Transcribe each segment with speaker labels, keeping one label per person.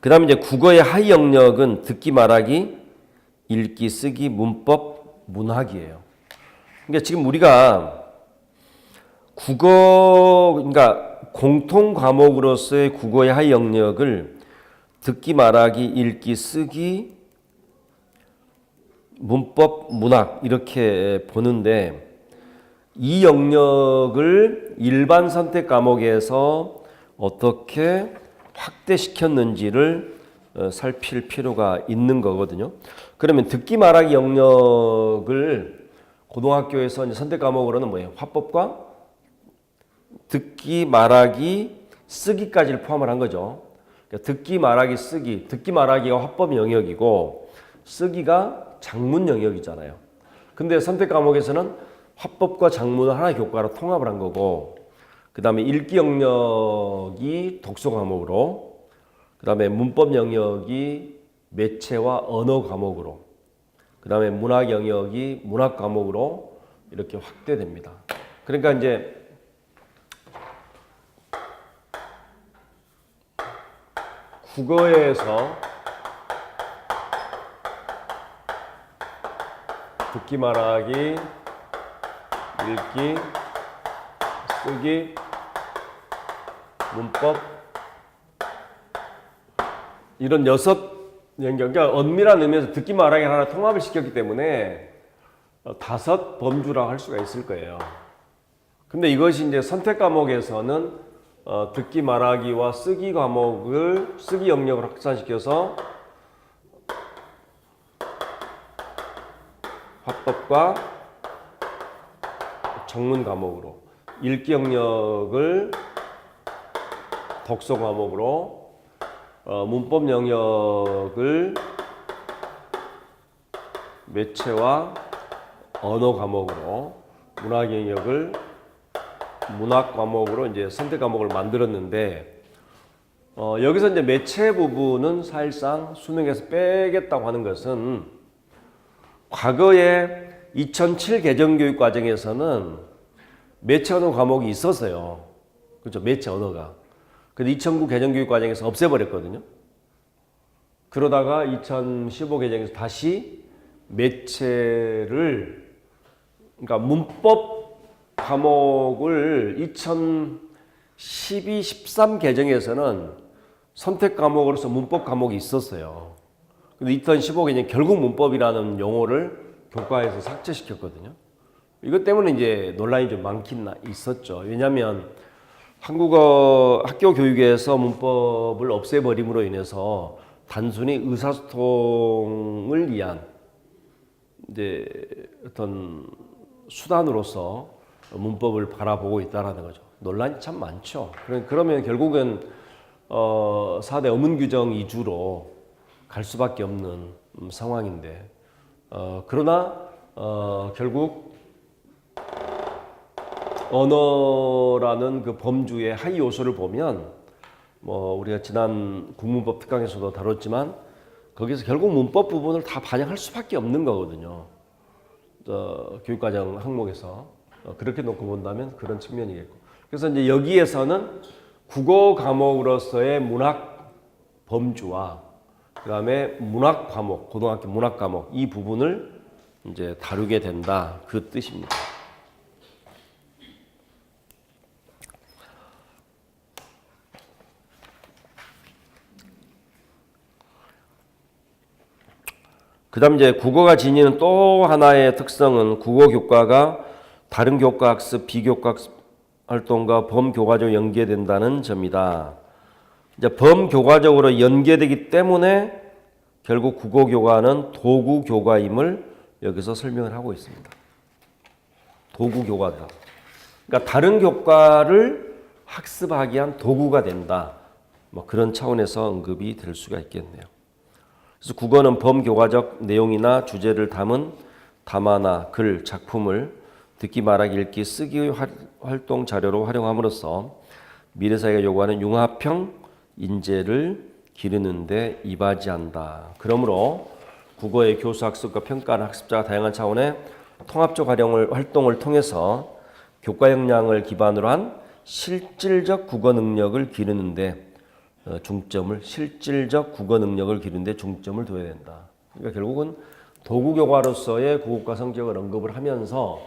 Speaker 1: 그 다음에 이제 국어의 하위 영역은 듣기 말하기, 읽기, 쓰기, 문법, 문학이에요. 그러니까 지금 우리가 국어, 그러니까 공통 과목으로서의 국어의 하위 영역을 듣기 말하기, 읽기, 쓰기, 문법, 문학 이렇게 보는데 이 영역을 일반 선택 과목에서 어떻게 확대시켰는지를 어, 살필 필요가 있는 거거든요. 그러면 듣기 말하기 영역을 고등학교에서 이제 선택 과목으로는 뭐예요? 화법과 듣기 말하기 쓰기까지를 포함을 한 거죠. 그러니까 듣기 말하기 쓰기, 듣기 말하기가 화법 영역이고 쓰기가 작문 영역이잖아요. 근데 선택 과목에서는 화법과 작문을 하나의 교과로 통합을 한 거고 그 다음에 읽기 영역이 독서 과목으로 그 다음에 문법 영역이 매체와 언어 과목으로 그 다음에 문학 영역이 문학 과목으로 이렇게 확대됩니다. 그러니까 이제 국어에서 듣기 말하기 읽기 쓰기 문법 이런 여섯 그러니까 엄밀한 의미에서 듣기 말하기 하나 통합을 시켰기 때문에 어, 다섯 범주라고 할 수가 있을 거예요. 근데 이것이 이제 선택 과목에서는 어, 듣기 말하기와 쓰기 과목을 쓰기 영역을 확산시켜서 화법과 정문 과목으로 읽기 영역을 독서 과목으로 어, 문법 영역을 매체와 언어 과목으로 문학 영역을 문학 과목으로 이제 선택 과목을 만들었는데 어, 여기서 이제 매체 부분은 사실상 수능에서 빼겠다고 하는 것은 과거에 2007 개정 교육 과정에서는 매체 언어 과목이 있었어요. 그렇죠. 매체 언어가. 근데 2009 개정교육 과정에서 없애버렸거든요. 그러다가 2015 개정에서 다시 매체를 그러니까 문법 과목을 2012, 13 개정에서는 선택 과목으로서 문법 과목이 있었어요. 근데 2015 개정 결국 문법이라는 용어를 교과에서 삭제시켰거든요. 이것 때문에 이제 논란이 좀 많긴 나- 있었죠. 왜냐하면 한국어 학교 교육에서 문법을 없애버림으로 인해서 단순히 의사소통을 위한 이제 어떤 수단으로서 문법을 바라보고 있다라는 거죠. 논란이 참 많죠. 그러- 그러면 결국은 어, 4대 어문 규정 위주로 갈 수밖에 없는 음, 상황인데 어, 그러나 어, 결국 언어라는 그 범주의 하위 요소를 보면 뭐 우리가 지난 국문법 특강에서도 다뤘지만 거기서 결국 문법 부분을 다 반영할 수밖에 없는 거거든요. 어, 교육과정 항목에서 어, 그렇게 놓고 본다면 그런 측면이겠고. 그래서 이제 여기에서는 국어 과목으로서의 문학 범주와 그다음에 문학 과목, 고등학교 문학 과목 이 부분을 이제 다루게 된다 그 뜻입니다. 그 다음 이제 국어가 지니는 또 하나의 특성은 국어 교과가 다른 교과 학습, 비교과 학습 활동과 범교과적으로 연계된다는 점이다. 이제 범교과적으로 연계되기 때문에 결국 국어 교과는 도구 교과임을 여기서 설명을 하고 있습니다. 도구 교과다. 그러니까 다른 교과를 학습하기 위한 도구가 된다. 뭐 그런 차원에서 언급이 될 수가 있겠네요. 그래서 국어는 범교과적 내용이나 주제를 담은 담화나 글, 작품을 듣기, 말하기, 읽기, 쓰기의 활- 활동 자료로 활용함으로써 미래사회가 요구하는 융합형 인재를 기르는데 이바지한다. 그러므로 국어의 교수 학습과 평가는 학습자가 다양한 차원의 통합적 활용을 활동을 통해서 교과 역량을 기반으로 한 실질적 국어 능력을 기르는데 어, 중점을 실질적 국어 능력을 기르는데 중점을 둬야 된다. 그러니까 결국은 도구 교과로서의 국어과 성격을 언급을 하면서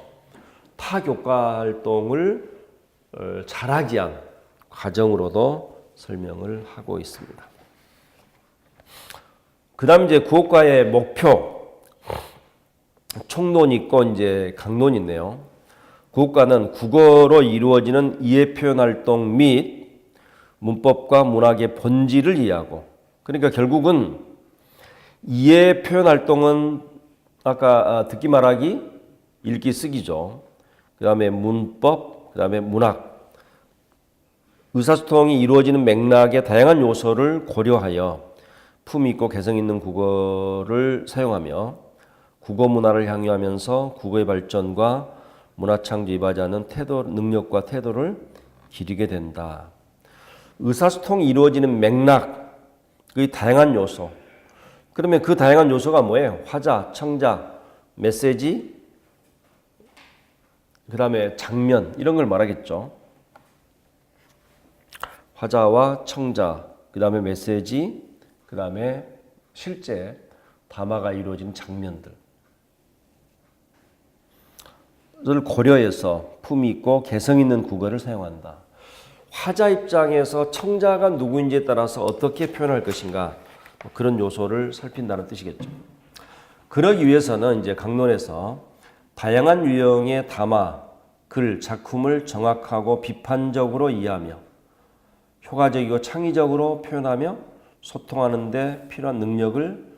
Speaker 1: 타 교과 활동을 어, 잘하기 위한 과정으로도 설명을 하고 있습니다. 그다음 이제 국어과의 목표 총론 있고 이제 강론 있네요. 국어과는 국어로 이루어지는 이해 표현 활동 및 문법과 문학의 본질을 이해하고 그러니까 결국은 이해 표현 활동은 아까 아, 듣기 말하기 읽기 쓰기죠. 그 다음에 문법, 그 다음에 문학 의사소통이 이루어지는 맥락의 다양한 요소를 고려하여 품 있고 개성 있는 국어를 사용하며 국어 문화를 향유하면서 국어의 발전과 문화 창조에 이바지하는 태도, 능력과 태도를 기르게 된다. 의사소통이 이루어지는 맥락, 그 다양한 요소. 그러면 그 다양한 요소가 뭐예요? 화자, 청자, 메시지, 그 다음에 장면, 이런 걸 말하겠죠. 화자와 청자, 그 다음에 메시지, 그 다음에 실제 담화가 이루어진 장면들. 를 고려해서 품이 있고 개성 있는 국어를 사용한다. 화자 입장에서 청자가 누구인지에 따라서 어떻게 표현할 것인가 뭐 그런 요소를 살핀다는 뜻이겠죠. 그러기 위해서는 이제 강론에서 다양한 유형의 담화, 글, 작품을 정확하고 비판적으로 이해하며 효과적이고 창의적으로 표현하며 소통하는데 필요한 능력을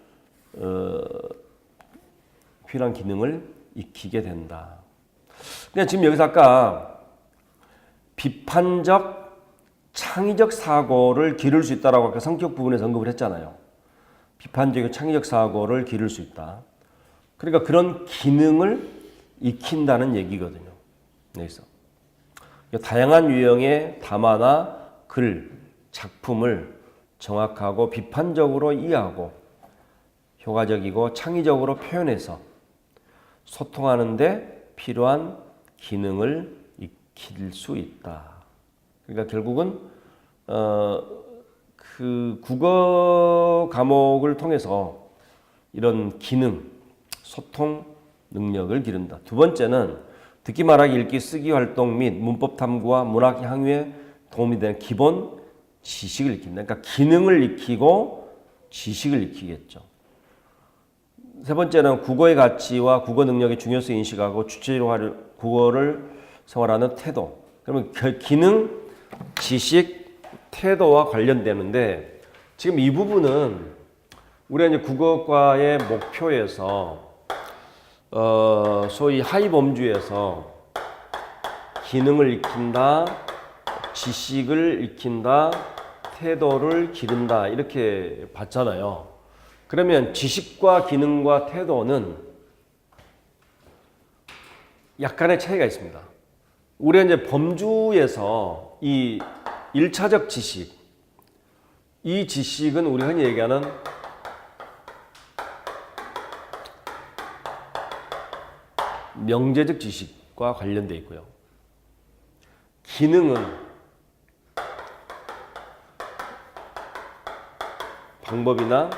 Speaker 1: 어, 필요한 기능을 익히게 된다. 근데 지금 여기서 아까 비판적 창의적 사고를 기를 수 있다라고 아까 성격 부분에서 언급을 했잖아요. 비판적이고 창의적 사고를 기를 수 있다. 그러니까 그런 기능을 익힌다는 얘기거든요. 여기서 다양한 유형의 담화나 글, 작품을 정확하고 비판적으로 이해하고 효과적이고 창의적으로 표현해서 소통하는데 필요한 기능을 익힐 수 있다. 그러니까 결국은 어, 그 국어 과목을 통해서 이런 기능, 소통 능력을 기른다. 두 번째는 듣기 말하기 읽기 쓰기 활동 및 문법 탐구와 문학 향유에 도움이 되는 기본 지식을 익힌다. 그러니까 기능을 익히고 지식을 익히겠죠. 세 번째는 국어의 가치와 국어 능력의 중요성을 인식하고 주체적으로 국어를 생활하는 태도. 그러면 그 기능, 지식, 태도와 관련되는데 지금 이 부분은 우리가 이제 국어과의 목표에서 어, 소위 하위 범주에서 기능을 익힌다, 지식을 익힌다, 태도를 기른다 이렇게 봤잖아요. 그러면 지식과 기능과 태도는 약간의 차이가 있습니다. 우리가 이제 범주에서 이 1차적 지식, 이 지식은 우리 흔히 얘기하는 명제적 지식과 관련돼 있고요. 기능은 방법이나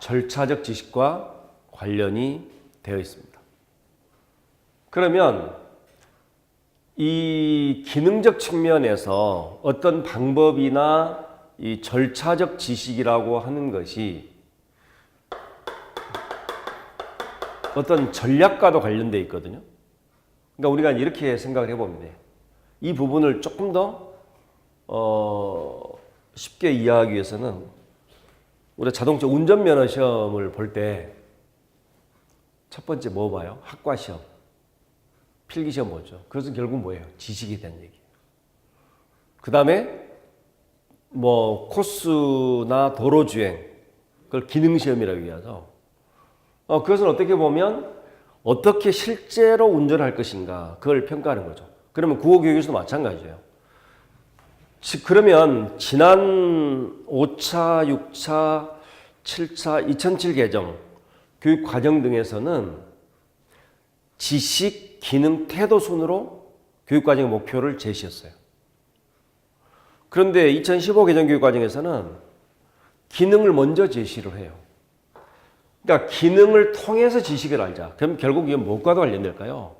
Speaker 1: 절차적 지식과 관련이 되어 있습니다. 그러면 이 기능적 측면에서 어떤 방법이나 이 절차적 지식이라고 하는 것이 어떤 전략과도 관련되어 있거든요. 그러니까 우리가 이렇게 생각을 돼요. 이 부분을 조금 더 어, 쉽게 이해하기 위해서는 우리가 자동차 운전면허 시험을 볼 때 첫 번째 뭐 봐요? 학과 시험. 필기 시험 보죠. 그것은 결국 뭐예요? 지식에 대한 얘기예요. 그 다음에 뭐 코스나 도로 주행 그걸 기능 시험이라고 얘기하죠. 어, 그것은 어떻게 보면 어떻게 실제로 운전할 것인가 그걸 평가하는 거죠. 그러면 국어 교육에서도 마찬가지예요. 즉 그러면 지난 5차, 6차, 7차, 2007 개정 교육 과정 등에서는 지식, 기능, 태도 순으로 교육과정의 목표를 제시했어요. 그런데 2015 개정 교육과정에서는 기능을 먼저 제시를 해요. 그러니까 기능을 통해서 지식을 알자. 그럼 결국 이게 무엇과도 관련될까요?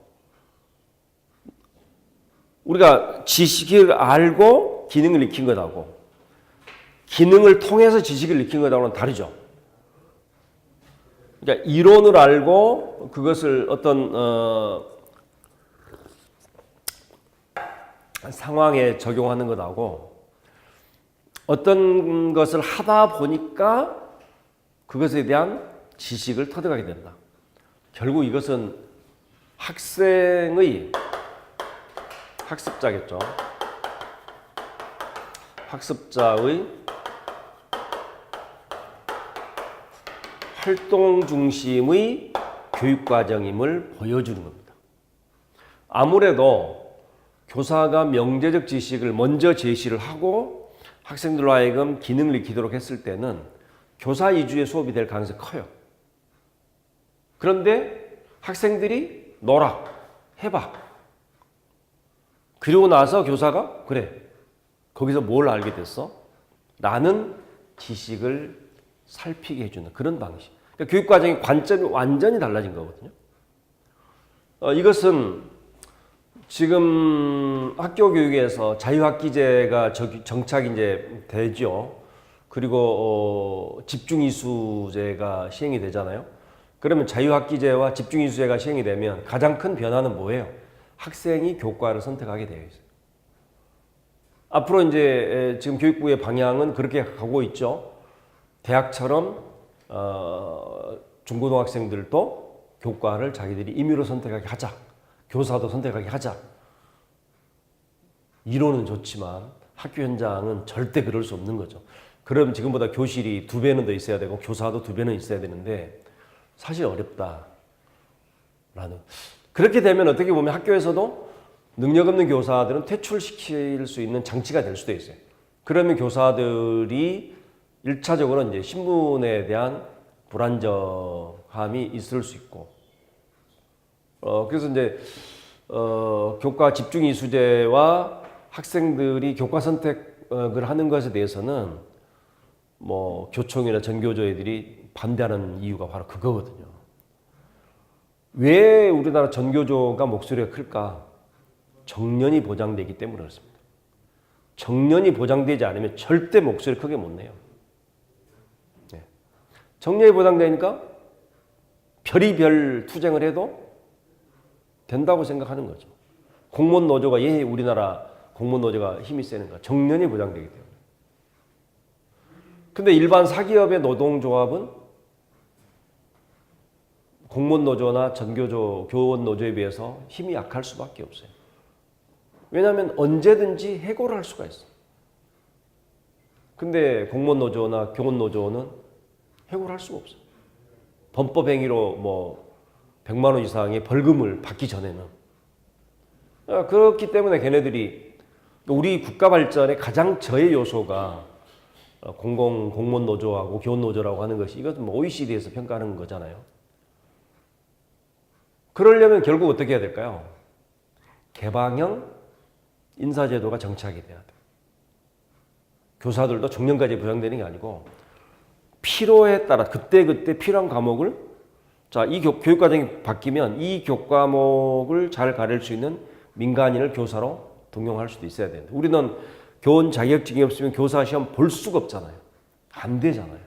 Speaker 1: 우리가 지식을 알고 기능을 익힌 것하고 기능을 통해서 지식을 익힌 것하고는 다르죠. 그러니까 이론을 알고 그것을 어떤 어 상황에 적용하는 것하고 어떤 것을 하다 보니까 그것에 대한 지식을 터득하게 된다. 결국 이것은 학생의 학습자겠죠. 학습자의 활동 중심의 교육 과정임을 보여주는 겁니다. 아무래도 교사가 명제적 지식을 먼저 제시를 하고 학생들로 하여금 기능을 익히도록 했을 때는 교사 위주의 수업이 될 가능성이 커요. 그런데 학생들이 놀아, 해봐. 그리고 나서 교사가 그래, 거기서 뭘 알게 됐어? 라는 지식을 살피게 해주는 그런 방식. 그러니까 교육과정의 관점이 완전히 달라진 거거든요. 어, 이것은 지금 학교 교육에서 자유학기제가 저- 정착이 이제 되죠. 그리고 어, 집중이수제가 시행이 되잖아요. 그러면 자유학기제와 집중이수제가 시행이 되면 가장 큰 변화는 뭐예요? 학생이 교과를 선택하게 되어 있어요. 앞으로 이제 에, 지금 교육부의 방향은 그렇게 가고 있죠. 대학처럼 어, 중고등학생들도 교과를 자기들이 임의로 선택하게 하자. 교사도 선택하게 하자. 이론은 좋지만 학교 현장은 절대 그럴 수 없는 거죠. 그럼 지금보다 교실이 두 배는 더 있어야 되고 교사도 두 배는 있어야 되는데 사실 어렵다. 라는. 그렇게 되면 어떻게 보면 학교에서도 능력 없는 교사들은 퇴출시킬 수 있는 장치가 될 수도 있어요. 그러면 교사들이 일차적으로 이제 신분에 대한 불안정함이 있을 수 있고, 어, 그래서 이제, 어, 교과 집중 이수제와 학생들이 교과 선택을 하는 것에 대해서는 뭐 교총이나 전교조애들이 반대하는 이유가 바로 그거거든요. 왜 우리나라 전교조가 목소리가 클까? 정년이 보장되기 때문에 그렇습니다. 정년이 보장되지 않으면 절대 목소리 크게 못 내요. 네. 정년이 보장되니까 별이별 투쟁을 해도 된다고 생각하는 거죠. 공무원 노조가 예 우리나라 공무원 노조가 힘이 세는가? 정년이 보장되기 때문에. 근데 일반 사기업의 노동조합은 공무원 노조나 전교조, 교원 노조에 비해서 힘이 약할 수밖에 없어요. 왜냐하면 언제든지 해고를 할 수가 있어. 근데 공무원 노조나 교원 노조는 해고를 할 수가 없어. 범법 행위로 뭐 100만 원 이상의 벌금을 받기 전에는 아, 그렇기 때문에 걔네들이 우리 국가 발전의 가장 저해 요소가 어, 공공 공무원 노조하고 교원 노조라고 하는 것이 이것은 뭐 OECD에서 평가하는 거잖아요. 그러려면 결국 어떻게 해야 될까요? 개방형 인사제도가 정착이 돼야 돼. 교사들도 정년까지 보장되는 게 아니고 필요에 따라 그때 그때 필요한 과목을 자 이 교육 과정이 바뀌면 이 교과목을 잘 가를 수 있는 민간인을 교사로 등용할 수도 있어야 되는데 우리는 교원 자격증이 없으면 교사 시험 볼 수가 없잖아요. 안 되잖아요.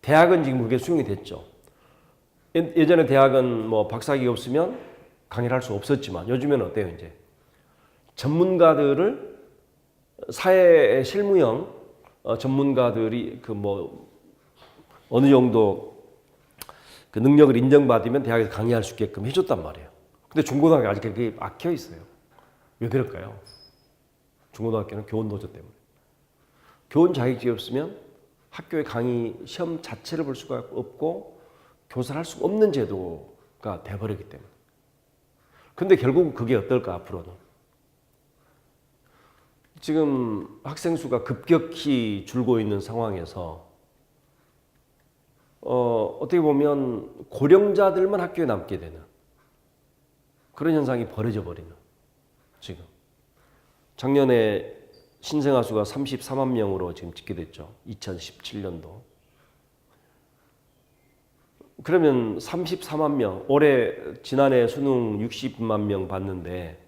Speaker 1: 대학은 지금 그게 수용이 됐죠. 예- 예전에 대학은 뭐 박사학위 없으면 강의를 할 수 없었지만 요즘에는 어때요 이제 전문가들을 사회 실무형 어, 전문가들이 그 뭐 어느 정도 그 능력을 인정받으면 대학에서 강의할 수 있게끔 해줬단 말이에요. 근데 중고등학교 아직 그게 막혀 있어요. 왜 그럴까요? 중고등학교는 교원 노조 때문에. 교원 자격증이 없으면 학교의 강의 시험 자체를 볼 수가 없고 교사를 할 수가 없는 제도가 돼버리기 때문에. 근데 결국 그게 어떨까 앞으로는. 지금 학생 수가 급격히 줄고 있는 상황에서 어, 어떻게 보면 고령자들만 학교에 남게 되는 그런 현상이 벌어져 버리는 지금 작년에 신생아 수가 34만 명으로 지금 집계됐죠. 2017년도. 그러면 34만 명, 올해 지난해 수능 60만 명 봤는데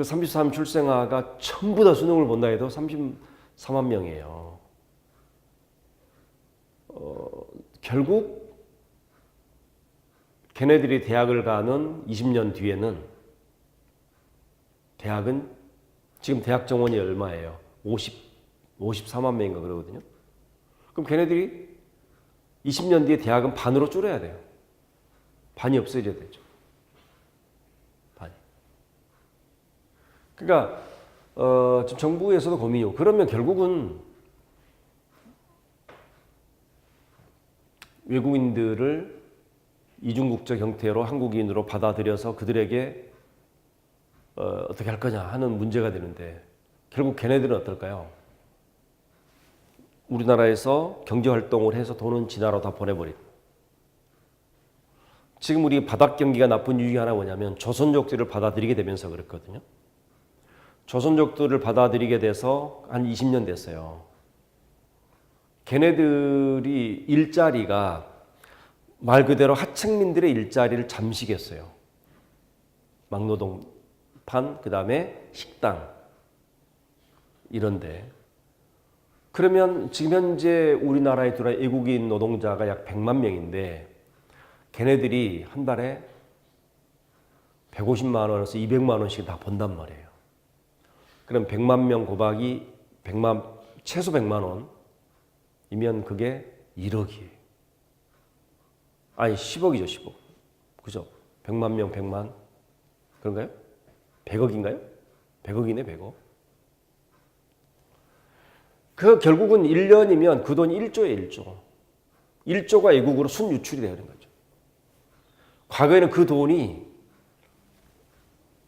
Speaker 1: 그 33 출생아가 전부 다 수능을 본다 해도 34만 명이에요. 어, 결국 걔네들이 대학을 가는 20년 뒤에는 대학은 지금 대학 정원이 얼마예요? 50, 54만 명인가 그러거든요. 그럼 걔네들이 20년 뒤에 대학은 반으로 줄여야 돼요. 반이 없어져야 되죠. 반이. 그러니까 어, 정부에서도 고민이고 그러면 결국은 외국인들을 이중국적 형태로 한국인으로 받아들여서 그들에게 어, 어떻게 할 거냐 하는 문제가 되는데 결국 걔네들은 어떨까요? 우리나라에서 경제 활동을 해서 돈은 지나로 다 보내버린. 지금 우리 바닥 경기가 나쁜 이유 하나 뭐냐면 조선족들을 받아들이게 되면서 그랬거든요. 조선족들을 받아들이게 돼서 한 20년 됐어요. 걔네들이 일자리가 말 그대로 하층민들의 일자리를 잠식했어요. 막노동판, 그 다음에 식당, 이런데. 그러면 지금 현재 우리나라에 들어와 외국인 노동자가 약 100만 명인데, 걔네들이 한 달에 150만 원에서 200만 원씩 다 번단 말이에요. 그럼 100만 명 곱하기 100만, 최소 100만 원이면 그게 1억이에요. 아니 10억이죠 10억. 그죠? 100만 명 100만. 그런가요? 100억인가요? 100억이네 100억. 그 결국은 1년이면 그 돈이 1조에 1조. 1조가 외국으로 순유출이 되는 거죠. 과거에는 그 돈이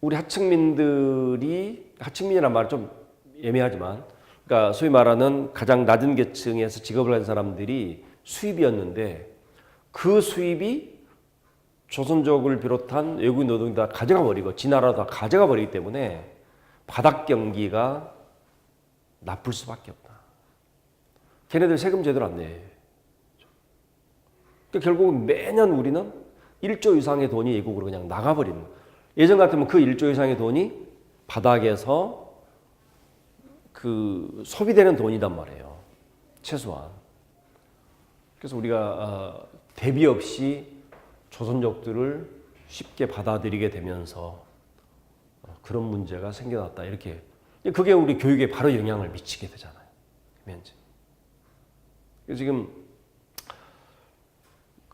Speaker 1: 우리 하층민들이 하층민이란 말은 좀 애매하지만 그러니까 소위 말하는 가장 낮은 계층에서 직업을 가진 사람들이 수입이었는데 그 수입이 조선족을 비롯한 외국인 노동이 다 가져가 버리고 지나라 다 가져가 버리기 때문에 바닥 경기가 나쁠 수밖에 없다. 걔네들 세금 제대로 안 내. 그러니까 결국 매년 우리는 1조 이상의 돈이 외국으로 그냥 나가버리는. 예 전 같으면 그 1조 이상의 돈이 바닥에서 그 소비되는 돈이단 말이에요. 최소한. 그래서 우리가 어, 대비 없이 조선족들을 쉽게 받아들이게 되면서 어, 그런 문제가 생겨났다 이렇게 그게 우리 교육에 바로 영향을 미치게 되잖아요. 현재 지금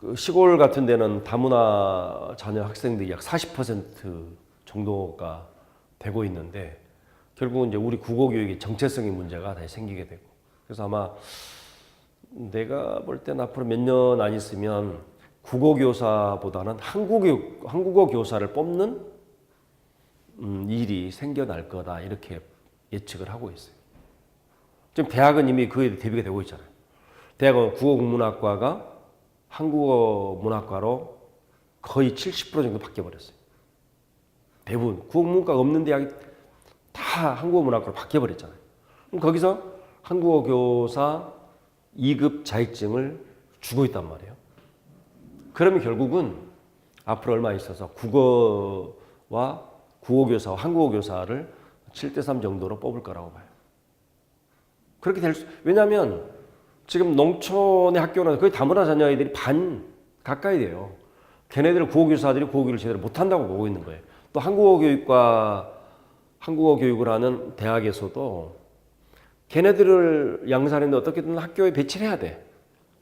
Speaker 1: 그 시골 같은 데는 다문화 자녀 학생들이 약 40% 정도가 되고 있는데 결국은 이제 우리 국어 교육의 정체성의 문제가 다시 생기게 되고 그래서 아마 내가 볼땐 앞으로 몇 년 안 있으면 국어 교사보다는 한국어 한국어 교사를 뽑는 음, 일이 생겨날 거다 이렇게 예측을 하고 있어요. 지금 대학은 이미 그에 대비가 되고 있잖아요. 대학은 국어국문학과가 한국어 문학과로 거의 70% 정도 바뀌어 버렸어요. 대부분 국어문과가 없는 대학이 다 한국어 문학과로 바뀌어 버렸잖아요. 그럼 거기서 한국어 교사 2급 자격증을 주고 있단 말이에요. 그러면 결국은 앞으로 얼마 있어서 국어와 국어 교사와 한국어 교사를 7대 3 정도로 뽑을 거라고 봐요. 그렇게 될 수, 왜냐하면 지금 농촌의 학교는 거의 다문화 자녀 아이들이 반 가까이 돼요. 걔네들 국어교사들이 국어교육을 제대로 못한다고 보고 있는 거예요. 또 한국어 교육과 한국어 교육을 하는 대학에서도 걔네들을 양산했는데 어떻게든 학교에 배치를 해야 돼.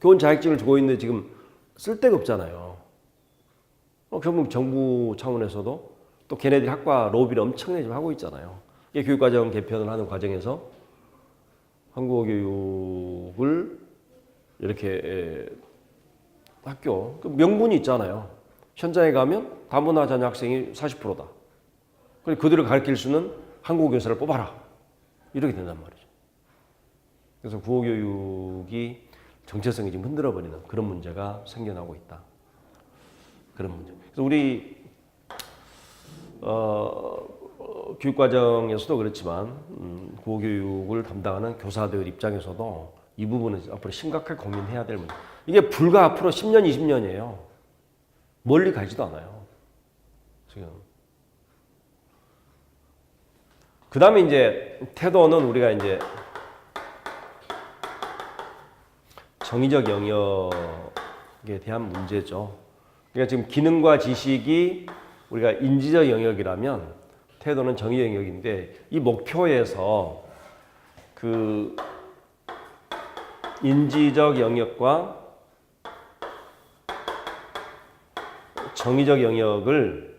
Speaker 1: 교원 자격증을 주고 있는데 지금 쓸 데가 없잖아요. 어, 결국 정부 차원에서도 또 걔네들이 학과 로비를 엄청나게 좀 하고 있잖아요. 교육과정 개편을 하는 과정에서 한국어 교육을 이렇게 에, 학교 그 명분이 있잖아요. 현장에 가면 다문화 자녀 학생이 40%다. 그리고 그들을 가르칠 수는 한국어 교사를 뽑아라. 이렇게 된단 말이죠. 그래서 국어 교육이 정체성이 지금 흔들어 버리는 그런 문제가 생겨나고 있다. 그런 문제. 그래서 우리 어, 어, 교육과정에서도 그렇지만 음, 국어교육을 담당하는 교사들 입장에서도 이 부분은 앞으로 심각하게 고민해야 될 문제. 이게 불과 앞으로 10년, 20년이에요. 멀리 가지도 않아요. 지금. 그 다음에 이제 태도는 우리가 이제 정의적 영역에 대한 문제죠. 그러니까 지금 기능과 지식이 우리가 인지적 영역이라면 태도는 정의 영역인데 이 목표에서 그 인지적 영역과 정의적 영역을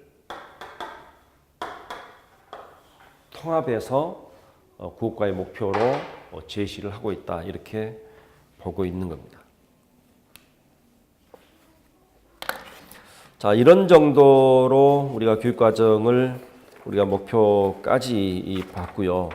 Speaker 1: 통합해서 어, 국가의 목표로 어, 제시를 하고 있다 이렇게 보고 있는 겁니다. 자 이런 정도로 우리가 교육 과정을 우리가 목표까지 이 봤고요.